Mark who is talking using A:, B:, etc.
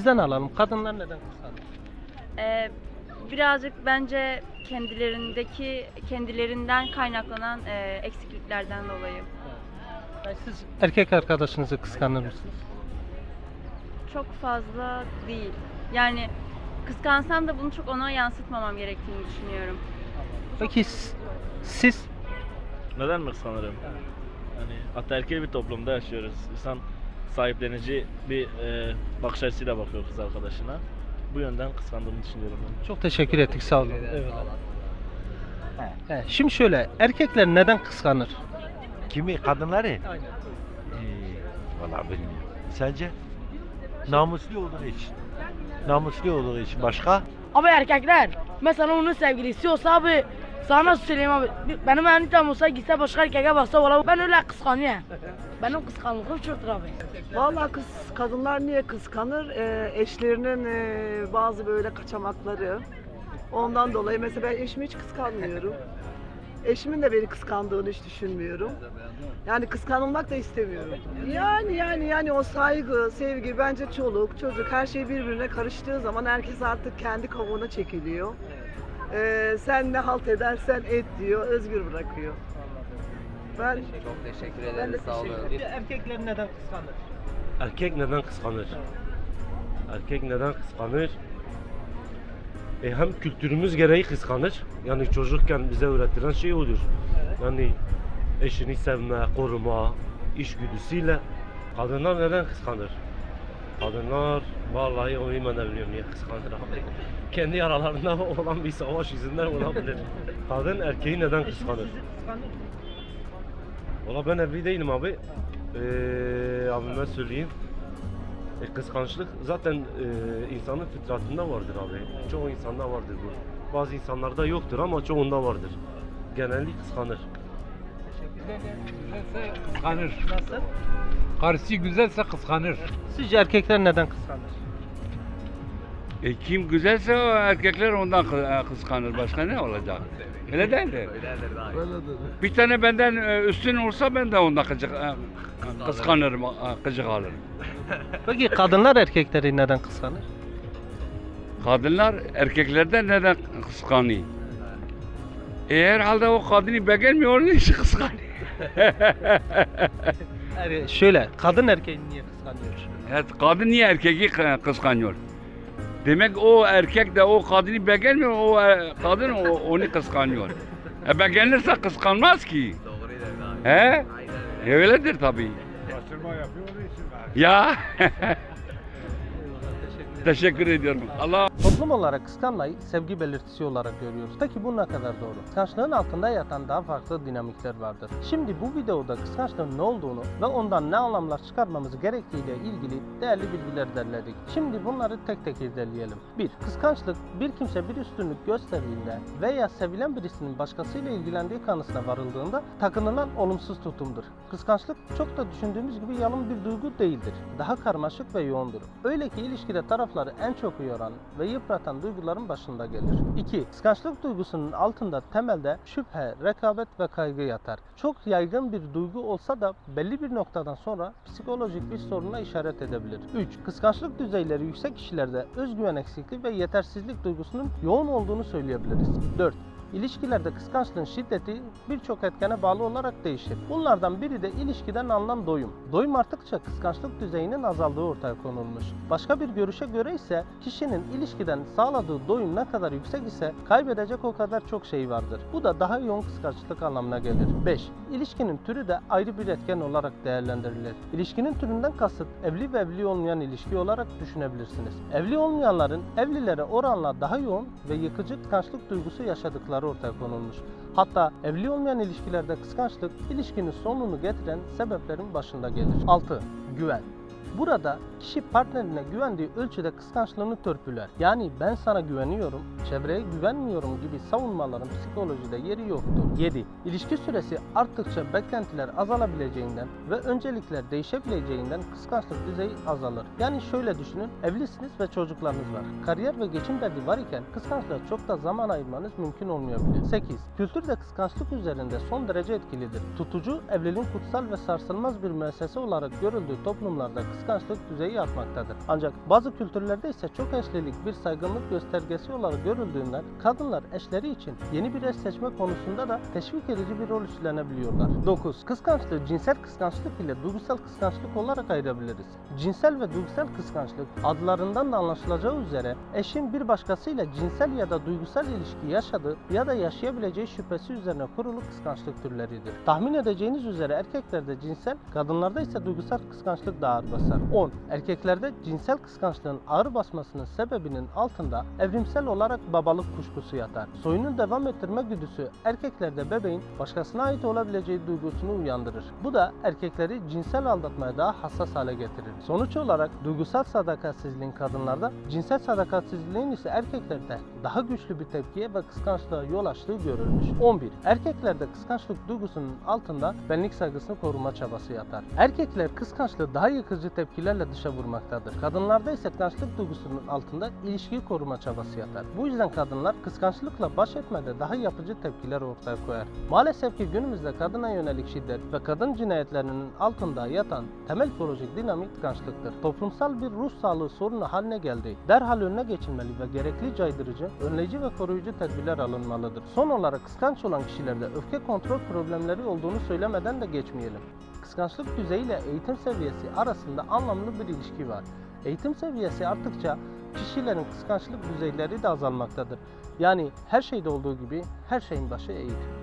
A: sizden alalım. Kadınlar neden kıskanır?
B: Ee, birazcık bence kendilerindeki kendilerinden kaynaklanan e, eksikliklerden dolayı.
A: Yani siz erkek arkadaşınızı kıskanır mısınız?
B: Çok fazla değil. Yani kıskansam da bunu çok ona yansıtmamam gerektiğini düşünüyorum.
A: Peki s- siz
C: Neden mi kıskanırım? Yani ataerkil bir toplumda yaşıyoruz. İnsan sahiplenici bir e, bakış açısıyla bakıyor kız arkadaşına. Bu yönden kıskandığımı düşünüyorum ben.
A: çok teşekkür ettik sağ olun. Evet. He, şimdi şöyle erkekler neden kıskanır?
D: Kimi? Kadınları?
A: Aynen.
D: Ee, Valla bilmiyorum. Sence? Namuslu olduğu için. Namuslu olduğu için. Başka?
E: Abi erkekler mesela onun sevgilisi olsa abi sana söyleyeyim abi benim manitam olsa gitse başka erkeğe baksa valla ben öyle kıskanıyorum. Benim kıskanlığım çoktur abi.
F: Vallahi kız kadınlar niye kıskanır? Ee, eşlerinin e, bazı böyle kaçamakları. Ondan dolayı mesela ben eşimi hiç kıskanmıyorum. Eşimin de beni kıskandığını hiç düşünmüyorum. Yani kıskanılmak da istemiyorum. Yani yani yani o saygı, sevgi bence çoluk, çocuk her şey birbirine karıştığı zaman herkes artık kendi kavuğuna çekiliyor. Ee, sen ne halt edersen et diyor, özgür bırakıyor. Ben
G: Çok teşekkür
F: Ben de
G: ederiz. Sağ olun.
F: teşekkür
A: Erkekler neden kıskanır?
H: Erkek neden kıskanır? Erkek neden kıskanır? E hem kültürümüz gereği kıskanır. Yani çocukken bize öğretilen şey odur. Yani eşini sevme, koruma, işgüdüsüyle kadınlar neden kıskanır? Kadınlar vallahi onu ben de biliyorum niye kıskanır abi. Kendi aralarında olan bir savaş yüzünden olabilir. Kadın erkeği neden kıskanır? Valla ben evli değilim abi. Ee, abime söyleyeyim. E, kıskançlık zaten e, insanın fıtratında vardır abi. Çoğu insanda vardır bu. Bazı insanlarda yoktur ama çoğunda vardır. Genellikle kıskanır.
I: Kıskanır.
A: Nasıl?
I: Karısı güzelse kıskanır.
A: Sizce erkekler neden kıskanır?
I: E kim güzelse o erkekler ondan kı- e, kıskanır. Başka ne olacak? Öyle değil mi? Bir tane benden e, üstün olsa ben de ondan gıcık, e, kıskanırım, e, gıcık alırım.
A: Peki kadınlar erkekleri neden kıskanır?
I: Kadınlar erkeklerden neden kıskanıyor? E herhalde o kadını beğenmiyor, onun için kıskanıyor.
A: Er- şöyle, kadın erkeği niye kıskanıyor?
I: Evet, kadın niye erkeği kı- kıskanıyor? Demek o erkek de o kadını beğenmiyor, o e, kadın o, onu kıskanıyor. E beğenirse kıskanmaz ki. He?
G: Aynen
I: E,
G: öyle.
I: öyledir tabii. Ya. Teşekkür ediyorum. Allah
A: Toplum olarak kıskanmayı sevgi belirtisi olarak görüyoruz. Peki bu ne kadar doğru? Kıskançlığın altında yatan daha farklı dinamikler vardır. Şimdi bu videoda kıskançlığın ne olduğunu ve ondan ne anlamlar çıkarmamız gerektiğiyle ilgili değerli bilgiler derledik. Şimdi bunları tek tek irdeleyelim. 1. Kıskançlık bir kimse bir üstünlük gösterdiğinde veya sevilen birisinin başkasıyla ilgilendiği kanısına varıldığında takınılan olumsuz tutumdur. Kıskançlık çok da düşündüğümüz gibi yalın bir duygu değildir. Daha karmaşık ve yoğundur. Öyle ki ilişkide tarafları en çok yoran ve yıpratan duyguların başında gelir. 2. Kıskançlık duygusunun altında temelde şüphe, rekabet ve kaygı yatar. Çok yaygın bir duygu olsa da belli bir noktadan sonra psikolojik bir soruna işaret edebilir. 3. Kıskançlık düzeyleri yüksek kişilerde özgüven eksikliği ve yetersizlik duygusunun yoğun olduğunu söyleyebiliriz. 4. İlişkilerde kıskançlığın şiddeti birçok etkene bağlı olarak değişir. Bunlardan biri de ilişkiden alınan doyum. Doyum arttıkça kıskançlık düzeyinin azaldığı ortaya konulmuş. Başka bir görüşe göre ise kişinin ilişkiden sağladığı doyum ne kadar yüksek ise kaybedecek o kadar çok şey vardır. Bu da daha yoğun kıskançlık anlamına gelir. 5. İlişkinin türü de ayrı bir etken olarak değerlendirilir. İlişkinin türünden kasıt evli ve evli olmayan ilişki olarak düşünebilirsiniz. Evli olmayanların evlilere oranla daha yoğun ve yıkıcı kıskançlık duygusu yaşadıkları ortaya konulmuş. Hatta evli olmayan ilişkilerde kıskançlık ilişkinin sonunu getiren sebeplerin başında gelir. 6. Güven. Burada kişi partnerine güvendiği ölçüde kıskançlığını törpüler. Yani ben sana güveniyorum, çevreye güvenmiyorum gibi savunmaların psikolojide yeri yoktur. 7. İlişki süresi arttıkça beklentiler azalabileceğinden ve öncelikler değişebileceğinden kıskançlık düzeyi azalır. Yani şöyle düşünün, evlisiniz ve çocuklarınız var. Kariyer ve geçim derdi var iken kıskançlığa çok da zaman ayırmanız mümkün olmayabilir. 8. Kültür de kıskançlık üzerinde son derece etkilidir. Tutucu, evliliğin kutsal ve sarsılmaz bir müessese olarak görüldüğü toplumlarda kıskançlık düzeyi artmaktadır. Ancak bazı kültürlerde ise çok eşlilik bir saygınlık göstergesi olarak görüldüğünden kadınlar eşleri için yeni bir eş seçme konusunda da teşvik edici bir rol üstlenebiliyorlar. 9. Kıskançlığı cinsel kıskançlık ile duygusal kıskançlık olarak ayırabiliriz. Cinsel ve duygusal kıskançlık adlarından da anlaşılacağı üzere eşin bir başkasıyla cinsel ya da duygusal ilişki yaşadığı ya da yaşayabileceği şüphesi üzerine kurulu kıskançlık türleridir. Tahmin edeceğiniz üzere erkeklerde cinsel, kadınlarda ise duygusal kıskançlık daha ağır basar. 10. Erkeklerde cinsel kıskançlığın ağır basmasının sebebinin altında evrimsel olarak babalık kuşkusu yatar. Soyunu devam ettirme güdüsü erkeklerde bebeğin başkasına ait olabileceği duygusunu uyandırır. Bu da erkekleri cinsel aldatmaya daha hassas hale getirir. Sonuç olarak duygusal sadakatsizliğin kadınlarda, cinsel sadakatsizliğin ise erkeklerde daha güçlü bir tepkiye ve kıskançlığa yol açtığı görülmüş. 11. Erkeklerde kıskançlık duygusunun altında benlik saygısını koruma çabası yatar. Erkekler kıskançlığı daha yıkıcı tepkilerle dışa vurmaktadır. Kadınlarda ise kıskançlık duygusunun altında ilişkiyi koruma çabası yatar. Bu yüzden kadınlar kıskançlıkla baş etmede daha yapıcı tepkiler ortaya koyar. Maalesef ki günümüzde kadına yönelik şiddet ve kadın cinayetlerinin altında yatan temel psikolojik dinamik kıskançlıktır. Toplumsal bir ruh sağlığı sorunu haline geldi. Derhal önüne geçilmeli ve gerekli caydırıcı, önleyici ve koruyucu tedbirler alınmalıdır. Son olarak kıskanç olan kişilerde öfke kontrol problemleri olduğunu söylemeden de geçmeyelim. Kıskançlık düzeyi ile eğitim seviyesi arasında anlamlı bir ilişki var. Eğitim seviyesi arttıkça kişilerin kıskançlık düzeyleri de azalmaktadır. Yani her şeyde olduğu gibi her şeyin başı eğitim.